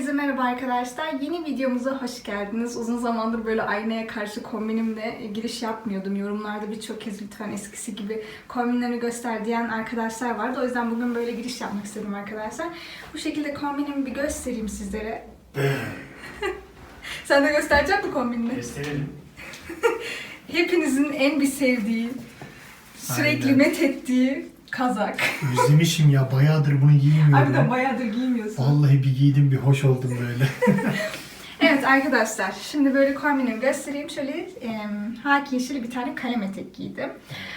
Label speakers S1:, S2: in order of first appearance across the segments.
S1: Herkese merhaba arkadaşlar. Yeni videomuza hoş geldiniz. Uzun zamandır böyle aynaya karşı kombinimle giriş yapmıyordum. Yorumlarda birçok kez lütfen eskisi gibi kombinlerini göster diyen arkadaşlar vardı. O yüzden bugün böyle giriş yapmak istedim arkadaşlar. Bu şekilde kombinimi bir göstereyim sizlere. Sen de gösterecek misin kombinini?
S2: Gösterelim.
S1: Hepinizin en bir sevdiği, sürekli
S2: Aynen.
S1: met ettiği kazak.
S2: Özlemişim ya bayağıdır bunu giymiyorum.
S1: Harbiden bayağıdır giymiyorsun.
S2: Vallahi bir giydim bir hoş oldum böyle.
S1: Evet arkadaşlar, şimdi böyle kombinimi göstereyim. Şöyle e, haki yeşili bir tane kalem etek giydim.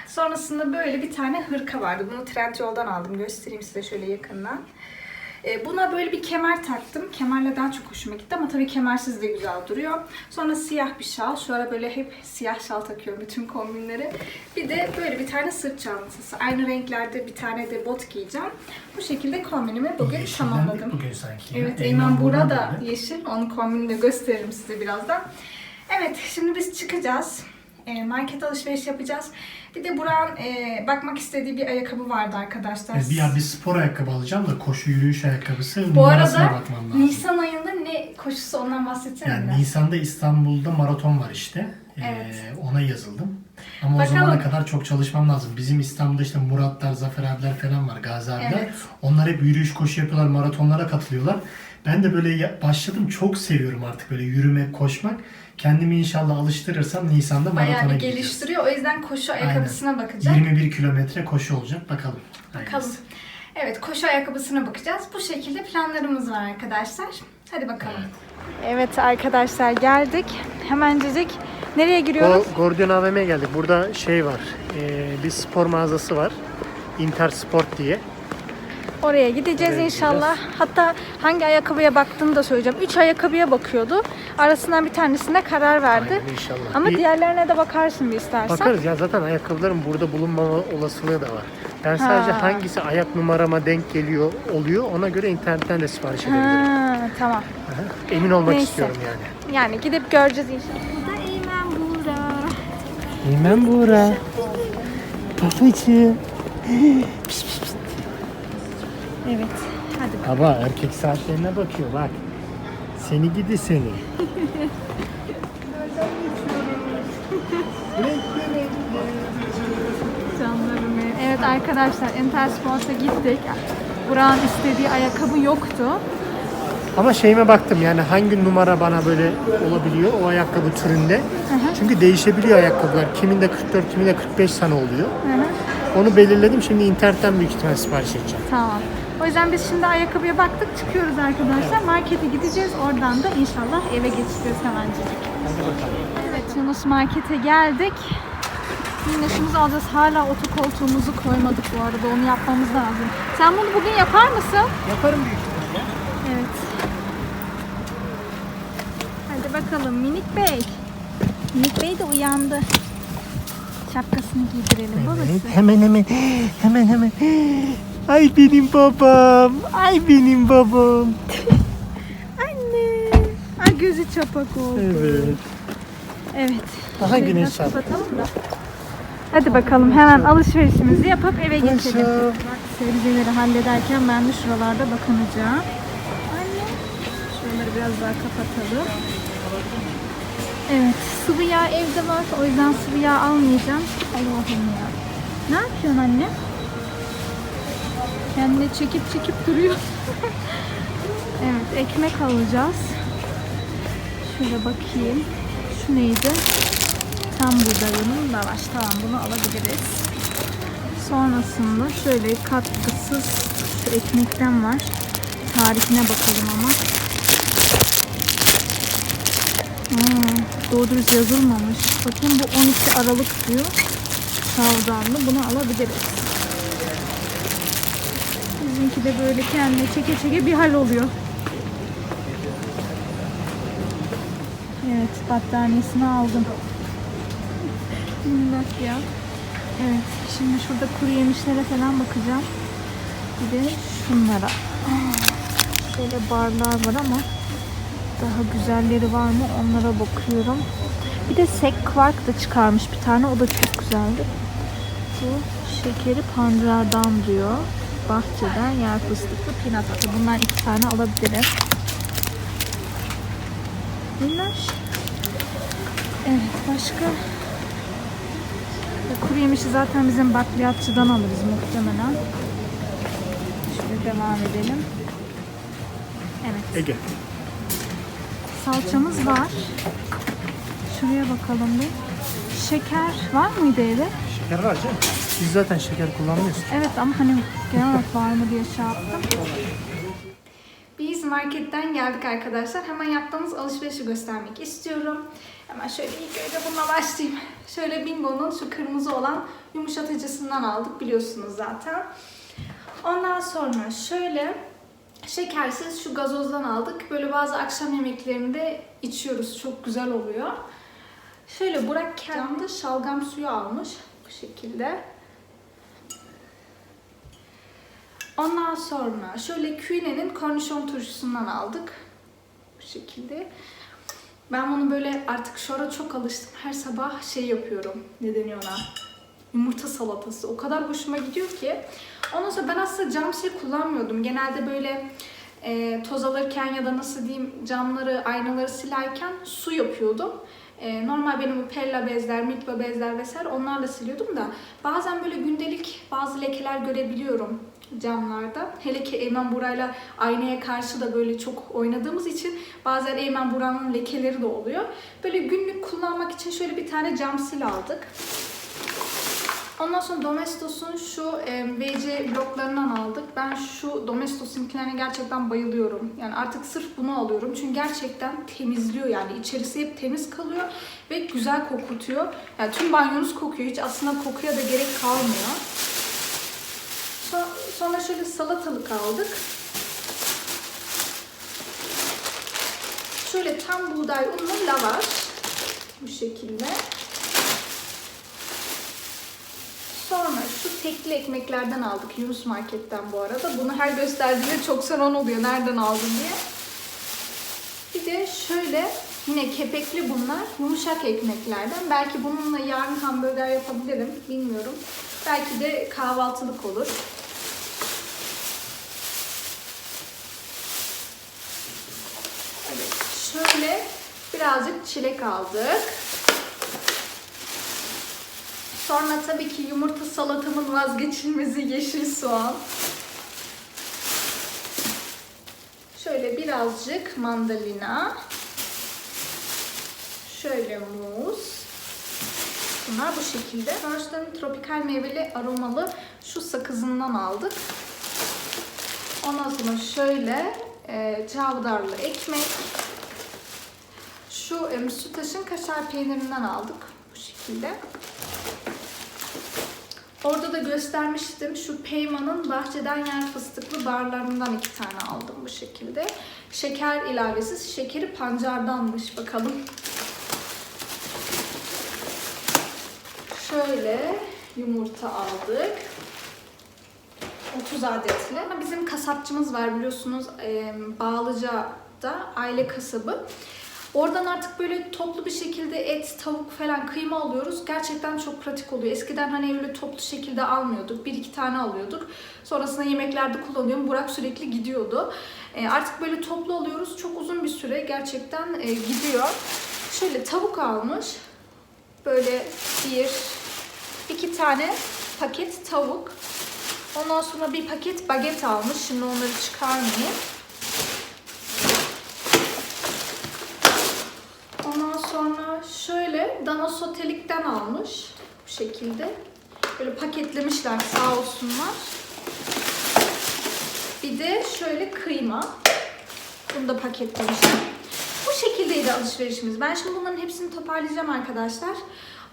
S1: Sonrasında böyle bir tane hırka vardı. Bunu Trendyol'dan aldım. Göstereyim size şöyle yakından. E, buna böyle bir kemer taktım. Kemerle daha çok hoşuma gitti ama tabii kemersiz de güzel duruyor. Sonra siyah bir şal. Şu ara böyle hep siyah şal takıyorum bütün kombinlere. Bir de böyle bir tane sırt çantası. Aynı renklerde bir tane de bot giyeceğim. Bu şekilde kombinimi bugün
S2: Yeşilden
S1: tamamladım.
S2: Bugün sanki.
S1: Evet. Eymen Buğra da yeşil. Onun kombinini de gösteririm size birazdan. Evet, şimdi biz çıkacağız. E, market alışveriş yapacağız. Bir de Burak'ın e, bakmak istediği bir ayakkabı vardı arkadaşlar.
S2: Evet, bir ya bir spor ayakkabı alacağım da koşu yürüyüş ayakkabısı
S1: Bu
S2: numarasına
S1: arada
S2: bakmam lazım.
S1: Nisan ayında ne koşusu ondan bahsetsene
S2: yani
S1: biraz.
S2: Nisan'da İstanbul'da maraton var işte. Ee,
S1: Evet.
S2: ona yazıldım. Ama
S1: Bakalım.
S2: o zamana kadar çok çalışmam lazım. Bizim İstanbul'da işte Muratlar, Zafer abiler falan var, Gazi abiler.
S1: Evet.
S2: Onlar hep yürüyüş koşu yapıyorlar, maratonlara katılıyorlar. Ben de böyle başladım. Çok seviyorum artık böyle yürümek, koşmak. Kendimi inşallah alıştırırsam Nisan'da
S1: Bayağı
S2: maratona
S1: bir
S2: gideceğiz.
S1: geliştiriyor. O yüzden koşu ayakkabısına bakacak.
S2: 21 kilometre koşu olacak. Bakalım.
S1: Bakalım.
S2: Hayırlısı.
S1: Evet, koşu ayakkabısına bakacağız. Bu şekilde planlarımız var arkadaşlar. Hadi bakalım. Evet arkadaşlar geldik. Hemencecik nereye giriyoruz?
S2: Gordion AVM'ye geldik. Burada şey var. bir spor mağazası var. Intersport diye.
S1: Oraya gideceğiz
S2: Oraya
S1: inşallah. Hatta hangi ayakkabıya baktığını da söyleyeceğim. Üç ayakkabıya bakıyordu. Arasından bir tanesine karar verdi.
S2: Aynen, inşallah.
S1: Ama
S2: Bir-
S1: diğerlerine de bakarsın bir istersen.
S2: Bakarız ya zaten ayakkabıların burada bulunmama olasılığı da var. Ben sadece
S1: Ha.
S2: hangisi ayak numarama denk geliyor oluyor ona göre internetten de sipariş edebilirim.
S1: Ha, tamam.
S2: Aha. Emin olmak
S1: Neyse.
S2: istiyorum yani.
S1: Yani gidip göreceğiz inşallah. Burada Eymen Buğra.
S2: Eymen Buğra. Babacığım.
S1: Evet. Hadi.
S2: Baba erkek saatlerine bakıyor bak. Seni gidi seni.
S1: Canlarım benim. Evet arkadaşlar Intersport'a gittik. Burak'ın istediği ayakkabı yoktu.
S2: Ama şeyime baktım yani hangi numara bana böyle olabiliyor o ayakkabı türünde. Çünkü değişebiliyor ayakkabılar. Kiminde 44, kiminde 45 tane oluyor.
S1: Hı hı.
S2: Onu belirledim. Şimdi internetten büyük ihtimal sipariş edeceğim.
S1: Tamam. O yüzden biz şimdi ayakkabıya baktık çıkıyoruz arkadaşlar. Markete gideceğiz. Oradan da inşallah eve geçeceğiz hemencecik. Evet Yunus Market'e geldik. Minnoşumuzu alacağız. Hala otokoltuğumuzu koymadık bu arada. Onu yapmamız lazım. Sen bunu bugün yapar mısın?
S2: Yaparım büyük ihtimalle.
S1: Evet. Hadi bakalım Minik Bey. Minik Bey de uyandı. Şapkasını giydirelim babası.
S2: hemen hemen hemen hemen. Ay benim babam. Ay benim babam.
S1: Anne. Ay gözü çapak oldu.
S2: Evet.
S1: Evet.
S2: Aha
S1: Şöyle
S2: güneş çarptı.
S1: kapatalım da. Hadi bakalım hemen alışverişimizi yapıp eve geçelim. Sebzeleri hallederken ben de şuralarda bakınacağım. Anne. Şuraları biraz daha kapatalım. Evet sıvı yağ evde var. O yüzden sıvı yağ almayacağım. Allah'ım ya. Ne yapıyorsun anne? Kendine çekip çekip duruyor. evet ekmek alacağız. Şöyle bakayım. Şu neydi? Tam buğdayının lavaş. Tamam bunu alabiliriz. Sonrasında şöyle katkısız şu ekmekten var. Tarifine bakalım ama. Hmm, doğru dürüst yazılmamış. Bakın bu 12 Aralık diyor. Şavdarlı. Bunu alabiliriz. Bizimki de böyle kendine çeke çeke bir hal oluyor. Evet, battaniyesini aldım. Minnak ya. Evet, şimdi şurada kuru yemişlere falan bakacağım. Bir de şunlara. Şöyle barlar var ama daha güzelleri var mı onlara bakıyorum. Bir de sek kvark da çıkarmış bir tane. O da çok güzeldi. Bu şekeri pancardan diyor. Bahçeden yer fıstıklı pinat atı. Bundan iki tane alabilirim. bisküviler. Evet başka e, kuru yemişi zaten bizim bakliyatçıdan alırız muhtemelen. Şöyle devam edelim. Evet.
S2: Ege.
S1: Salçamız var. Şuraya bakalım bir. Şeker var mıydı evde?
S2: Şeker var canım. Biz zaten şeker kullanmıyoruz.
S1: Evet ama hani genel olarak var mı diye şey yaptım. Biz marketten geldik arkadaşlar. Hemen yaptığımız alışverişi göstermek istiyorum. Hemen şöyle ilk önce bununla başlayayım. Şöyle Bingo'nun şu kırmızı olan yumuşatıcısından aldık biliyorsunuz zaten. Ondan sonra şöyle şekersiz şu gazozdan aldık. Böyle bazı akşam yemeklerinde içiyoruz. Çok güzel oluyor. Şöyle Burak kendi şalgam suyu almış. Bu şekilde. Ondan sonra şöyle Küne'nin kornişon turşusundan aldık. Bu şekilde. Ben bunu böyle artık şora çok alıştım. Her sabah şey yapıyorum. Ne deniyor ona? Yumurta salatası. O kadar hoşuma gidiyor ki. Ondan sonra ben aslında cam sil kullanmıyordum. Genelde böyle e, toz alırken ya da nasıl diyeyim camları, aynaları silerken su yapıyordum. E, normal benim bu pella bezler, mikro bezler vesaire onlarla siliyordum da bazen böyle gündelik bazı lekeler görebiliyorum camlarda. Hele ki Eymen Buray'la aynaya karşı da böyle çok oynadığımız için bazen Eymen Buranın lekeleri de oluyor. Böyle günlük kullanmak için şöyle bir tane cam sil aldık. Ondan sonra Domestos'un şu VC bloklarından aldık. Ben şu Domestos'unkilerine gerçekten bayılıyorum. Yani artık sırf bunu alıyorum. Çünkü gerçekten temizliyor yani. içerisi hep temiz kalıyor ve güzel kokutuyor. Yani tüm banyonuz kokuyor. Hiç aslında kokuya da gerek kalmıyor. So- Sonra şöyle salatalık aldık. Şöyle tam buğday unlu lavaş. Bu şekilde. Sonra şu tekli ekmeklerden aldık Yunus Market'ten bu arada. Bunu her gösterdiğinde çok soran oluyor nereden aldın diye. Bir de şöyle yine kepekli bunlar yumuşak ekmeklerden. Belki bununla yarın hamburger yapabilirim bilmiyorum. Belki de kahvaltılık olur. Evet, şöyle birazcık çilek aldık. Sonra tabii ki yumurta salatamın vazgeçilmezi yeşil soğan. Şöyle birazcık mandalina. Şöyle muz. Bunlar bu şekilde. Roş'tan tropikal meyveli aromalı şu sakızından aldık. Ondan sonra şöyle e, çavdarlı ekmek. Şu e, sütaşın kaşar peynirinden aldık. Bu şekilde. Orada da göstermiştim. Şu Peyman'ın bahçeden yer fıstıklı barlarından iki tane aldım bu şekilde. Şeker ilavesiz. Şekeri pancardanmış. Bakalım. Şöyle yumurta aldık. 30 adetli. Bizim kasapçımız var biliyorsunuz e, Bağlıca'da aile kasabı. Oradan artık böyle toplu bir şekilde et, tavuk falan kıyma alıyoruz. Gerçekten çok pratik oluyor. Eskiden hani öyle toplu şekilde almıyorduk. Bir iki tane alıyorduk. Sonrasında yemeklerde kullanıyorum. Burak sürekli gidiyordu. E, artık böyle toplu alıyoruz. Çok uzun bir süre gerçekten e, gidiyor. Şöyle tavuk almış. Böyle bir, iki tane paket tavuk. Ondan sonra bir paket baget almış. Şimdi onları çıkarmayayım. Ondan sonra şöyle dana sotelikten almış. Bu şekilde. Böyle paketlemişler sağ olsunlar. Bir de şöyle kıyma. Bunu da paketlemişler. Bu şekildeydi alışverişimiz. Ben şimdi bunların hepsini toparlayacağım arkadaşlar.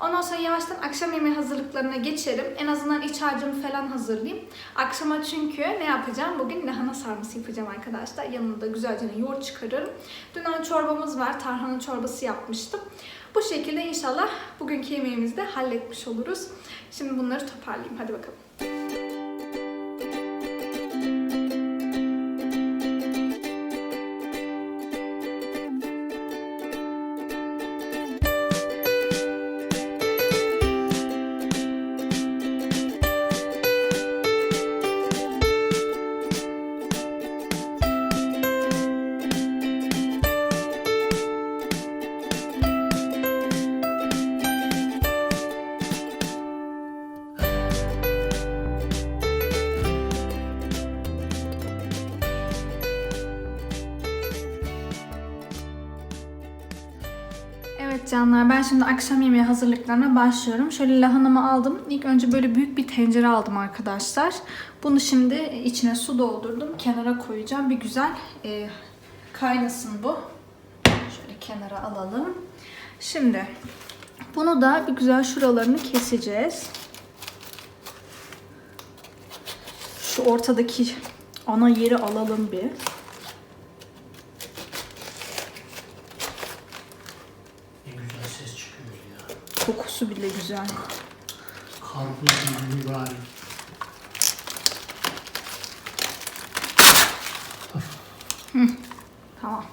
S1: Ondan sonra yavaştan akşam yemeği hazırlıklarına geçerim. En azından iç harcımı falan hazırlayayım. Akşama çünkü ne yapacağım? Bugün lahana sarması yapacağım arkadaşlar. Yanında güzelce yoğurt çıkarırım. Dünden çorbamız var. Tarhana çorbası yapmıştım. Bu şekilde inşallah bugünkü yemeğimizi de halletmiş oluruz. Şimdi bunları toparlayayım. Hadi bakalım. Evet canlar ben şimdi akşam yemeği hazırlıklarına başlıyorum. Şöyle lahanamı aldım. İlk önce böyle büyük bir tencere aldım arkadaşlar. Bunu şimdi içine su doldurdum. Kenara koyacağım. Bir güzel e, kaynasın bu. Şöyle kenara alalım. Şimdi bunu da bir güzel şuralarını keseceğiz. Şu ortadaki ana yeri alalım bir.
S2: Ne güzel ses çıkıyor ya.
S1: Kokusu bile güzel.
S2: Karpuz mübarek.
S1: Tamam.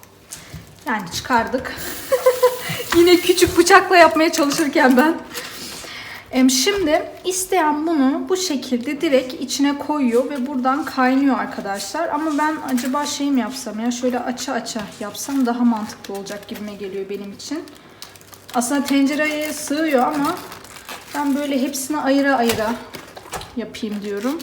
S1: Yani çıkardık. Yine küçük bıçakla yapmaya çalışırken ben. Şimdi isteyen bunu bu şekilde direkt içine koyuyor ve buradan kaynıyor arkadaşlar. Ama ben acaba şey mi yapsam ya şöyle aça aça yapsam daha mantıklı olacak gibime geliyor benim için. Aslında tencereye sığıyor ama ben böyle hepsini ayıra ayıra yapayım diyorum.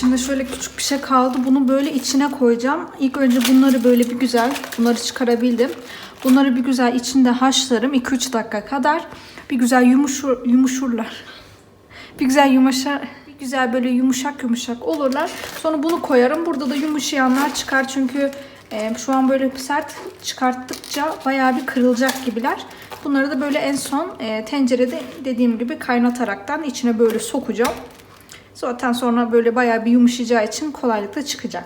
S1: Şimdi şöyle küçük bir şey kaldı. Bunu böyle içine koyacağım. İlk önce bunları böyle bir güzel, bunları çıkarabildim. Bunları bir güzel içinde haşlarım 2-3 dakika kadar. Bir güzel yumuşur, yumuşurlar. Bir güzel yumuşar, bir güzel böyle yumuşak yumuşak olurlar. Sonra bunu koyarım. Burada da yumuşayanlar çıkar çünkü e, şu an böyle sert çıkarttıkça bayağı bir kırılacak gibiler. Bunları da böyle en son e, tencerede dediğim gibi kaynataraktan içine böyle sokacağım. Zaten sonra böyle bayağı bir yumuşayacağı için kolaylıkla çıkacak.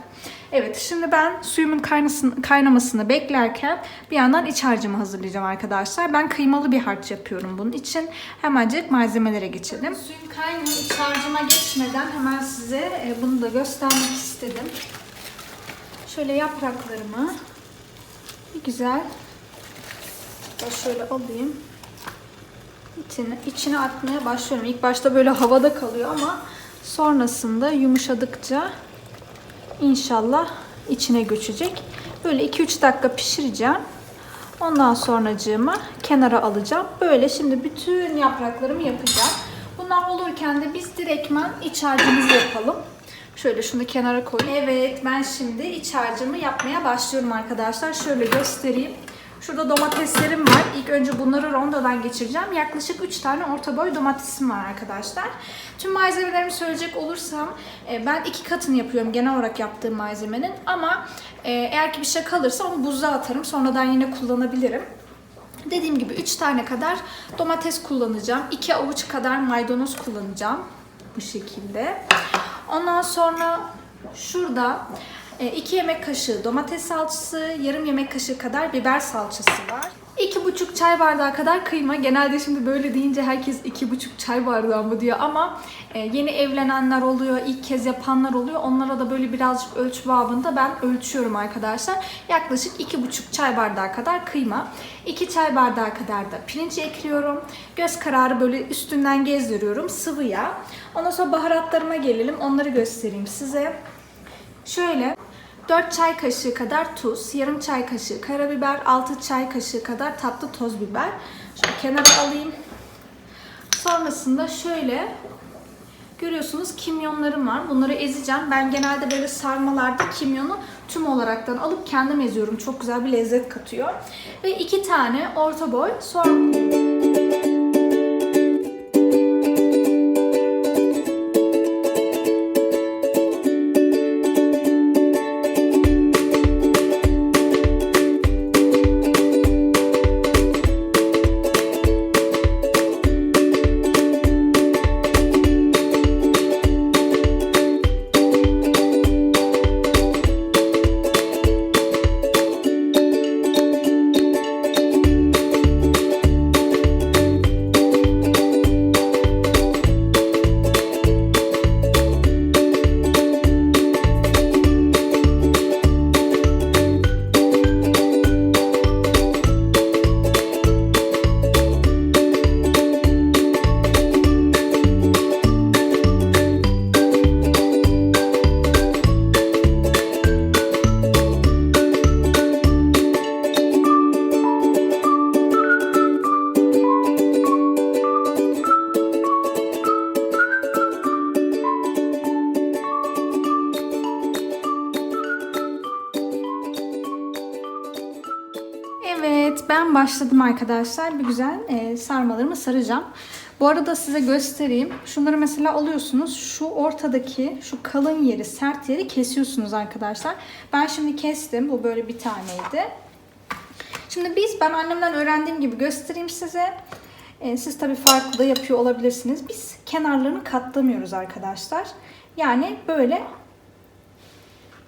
S1: Evet şimdi ben suyumun kaynasın, kaynamasını beklerken bir yandan iç harcımı hazırlayacağım arkadaşlar. Ben kıymalı bir harç yapıyorum bunun için. Hemencik malzemelere geçelim. Suyun kaynıyor iç harcıma geçmeden hemen size e, bunu da göstermek istedim. Şöyle yapraklarımı bir güzel ben şöyle alayım. İçine, içine atmaya başlıyorum. İlk başta böyle havada kalıyor ama sonrasında yumuşadıkça inşallah içine göçecek. Böyle 2-3 dakika pişireceğim. Ondan sonracığıma kenara alacağım. Böyle şimdi bütün yapraklarımı yapacağım. Bunlar olurken de biz direktmen iç harcımızı yapalım. Şöyle şunu kenara koyayım. Evet ben şimdi iç harcımı yapmaya başlıyorum arkadaşlar. Şöyle göstereyim. Şurada domateslerim var. İlk önce bunları rondodan geçireceğim. Yaklaşık 3 tane orta boy domatesim var arkadaşlar. Tüm malzemelerimi söyleyecek olursam e, ben iki katını yapıyorum genel olarak yaptığım malzemenin. Ama e, eğer ki bir şey kalırsa onu buzluğa atarım. Sonradan yine kullanabilirim. Dediğim gibi 3 tane kadar domates kullanacağım. 2 avuç kadar maydanoz kullanacağım. Bu şekilde. Ondan sonra şurada 2 yemek kaşığı domates salçası, yarım yemek kaşığı kadar biber salçası var. 2,5 çay bardağı kadar kıyma. Genelde şimdi böyle deyince herkes 2,5 çay bardağı mı diyor ama e, yeni evlenenler oluyor, ilk kez yapanlar oluyor. Onlara da böyle birazcık ölçü babında ben ölçüyorum arkadaşlar. Yaklaşık 2,5 çay bardağı kadar kıyma. 2 çay bardağı kadar da pirinç ekliyorum. Göz kararı böyle üstünden gezdiriyorum. Sıvı yağ. Ondan sonra baharatlarıma gelelim. Onları göstereyim size. Şöyle 4 çay kaşığı kadar tuz, yarım çay kaşığı karabiber, 6 çay kaşığı kadar tatlı toz biber. Şöyle kenara alayım. Sonrasında şöyle görüyorsunuz kimyonlarım var. Bunları ezeceğim. Ben genelde böyle sarmalarda kimyonu tüm olaraktan alıp kendim eziyorum. Çok güzel bir lezzet katıyor. Ve 2 tane orta boy soğan Başladım arkadaşlar. Bir güzel e, sarmalarımı saracağım. Bu arada size göstereyim. Şunları mesela alıyorsunuz. Şu ortadaki şu kalın yeri, sert yeri kesiyorsunuz arkadaşlar. Ben şimdi kestim. Bu böyle bir taneydi. Şimdi biz ben annemden öğrendiğim gibi göstereyim size. Ee, siz tabii farklı da yapıyor olabilirsiniz. Biz kenarlarını katlamıyoruz arkadaşlar. Yani böyle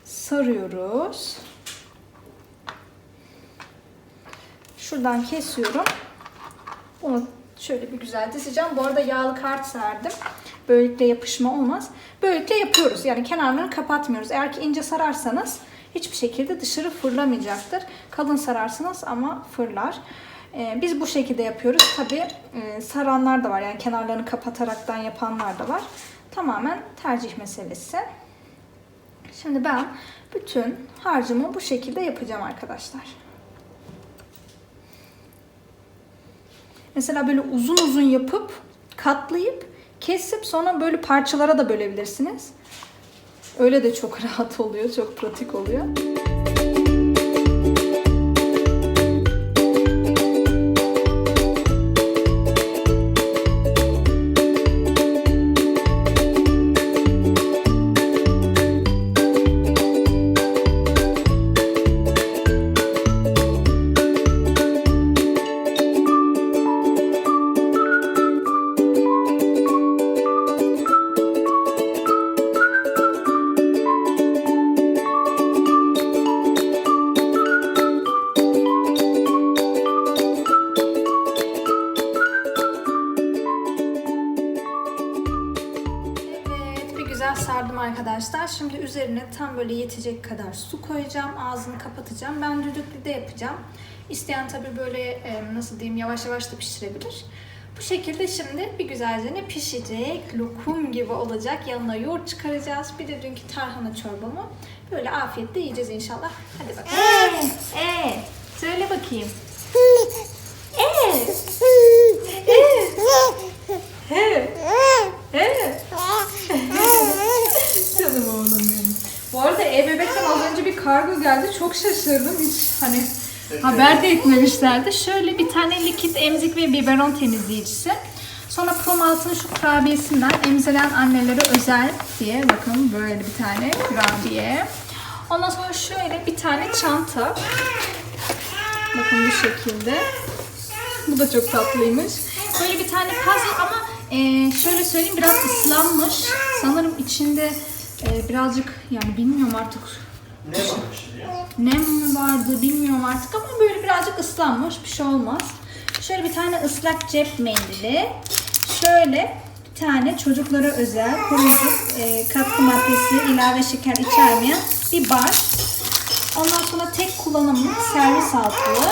S1: sarıyoruz. Şuradan kesiyorum. Bunu şöyle bir güzel dizeceğim. Bu arada yağlı kart serdim. Böylelikle yapışma olmaz. Böylelikle yapıyoruz. Yani kenarlarını kapatmıyoruz. Eğer ki ince sararsanız hiçbir şekilde dışarı fırlamayacaktır. Kalın sararsanız ama fırlar. Ee, biz bu şekilde yapıyoruz. Tabi saranlar da var. Yani kenarlarını kapataraktan yapanlar da var. Tamamen tercih meselesi. Şimdi ben bütün harcımı bu şekilde yapacağım arkadaşlar. Mesela böyle uzun uzun yapıp katlayıp kesip sonra böyle parçalara da bölebilirsiniz. Öyle de çok rahat oluyor, çok pratik oluyor. Arkadaşlar. Şimdi üzerine tam böyle yetecek kadar su koyacağım. Ağzını kapatacağım. Ben düdüklüde yapacağım. İsteyen tabii böyle e, nasıl diyeyim yavaş yavaş da pişirebilir. Bu şekilde şimdi bir güzelce ne pişecek, lokum gibi olacak. Yanına yoğurt çıkaracağız. Bir de dünkü tarhana çorbamı böyle afiyetle yiyeceğiz inşallah. Hadi bakalım. Ee, ee, söyle bakayım. Ee, ee, ee. Canım oğlum benim. Bu arada e-bebekten az önce bir kargo geldi. Çok şaşırdım. Hiç hani haber de etmemişlerdi. Şöyle bir tane likit emzik ve biberon temizleyicisi. Sonra Prom Altın şu kurabiyesinden emziren annelere özel diye bakın böyle bir tane kurabiye. Ondan sonra şöyle bir tane çanta. Bakın bu şekilde. Bu da çok tatlıymış. Böyle bir tane puzzle ama şöyle söyleyeyim biraz ıslanmış. Sanırım içinde e, birazcık yani bilmiyorum artık
S2: Ne varmış ya?
S1: nem mi vardı bilmiyorum artık ama böyle birazcık ıslanmış bir şey olmaz. Şöyle bir tane ıslak cep mendili. Şöyle bir tane çocuklara özel koruyucu e, katkı maddesi, ilave şeker içermeyen bir bar. Ondan sonra tek kullanımlık servis altlığı.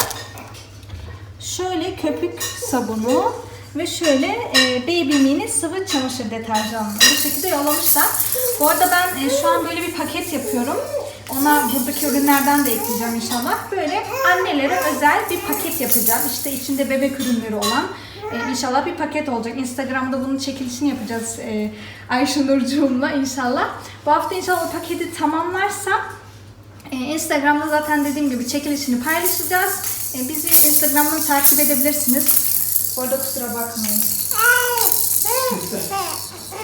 S1: Şöyle köpük sabunu ve şöyle e, Baby Mini sıvı çamaşır deterjanı bu şekilde yollamışlar. Bu arada ben e, şu an böyle bir paket yapıyorum. Ona buradaki ürünlerden de ekleyeceğim inşallah. Böyle annelere özel bir paket yapacağım. İşte içinde bebek ürünleri olan e, inşallah bir paket olacak. Instagram'da bunun çekilişini yapacağız e, Ayşe Nurcuğum'la inşallah. Bu hafta inşallah paketi tamamlarsam ee, Instagram'da zaten dediğim gibi çekilişini paylaşacağız. Ee, bizi Instagram'dan takip edebilirsiniz. Bu arada kusura bakmayın.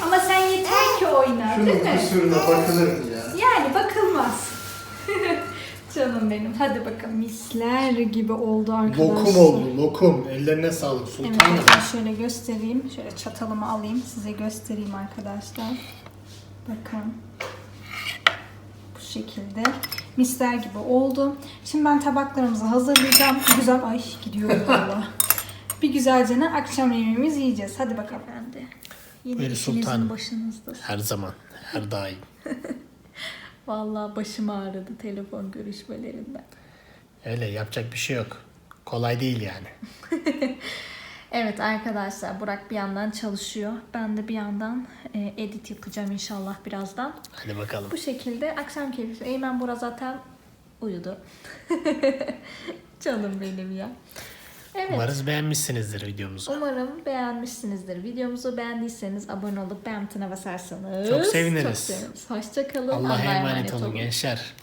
S1: Ama sen yeter ki oyna değil
S2: Şunun
S1: mi?
S2: kusuruna bakılır mı ya?
S1: Yani bakılmaz. Canım benim. Hadi bakalım. Misler gibi oldu arkadaşlar.
S2: Lokum oldu, lokum. Ellerine sağlık
S1: Evet
S2: sultanım.
S1: bakın şöyle göstereyim. Şöyle çatalımı alayım. Size göstereyim arkadaşlar. Bakın. Bu şekilde. Misler gibi oldu. Şimdi ben tabaklarımızı hazırlayacağım. Güzel. Ay gidiyor valla. Bir güzelce ne akşam yemeğimizi yiyeceğiz. Hadi bakalım. Ben de. Yine
S2: Buyurun
S1: işinizin
S2: sultanım.
S1: başınızda.
S2: Her zaman, her daim.
S1: Vallahi başım ağrıdı telefon görüşmelerinden.
S2: Öyle yapacak bir şey yok. Kolay değil yani.
S1: Evet arkadaşlar Burak bir yandan çalışıyor. Ben de bir yandan e, edit yapacağım inşallah birazdan.
S2: Hadi bakalım.
S1: Bu şekilde akşam keyfi. Eymen Burak zaten uyudu. Canım benim ya. Evet.
S2: Umarız beğenmişsinizdir videomuzu.
S1: Umarım beğenmişsinizdir. Videomuzu beğendiyseniz abone olup beğen basarsanız
S2: Çok seviniriz.
S1: Çok seviniriz. Hoşçakalın.
S2: Allah'a emanet olun gençler.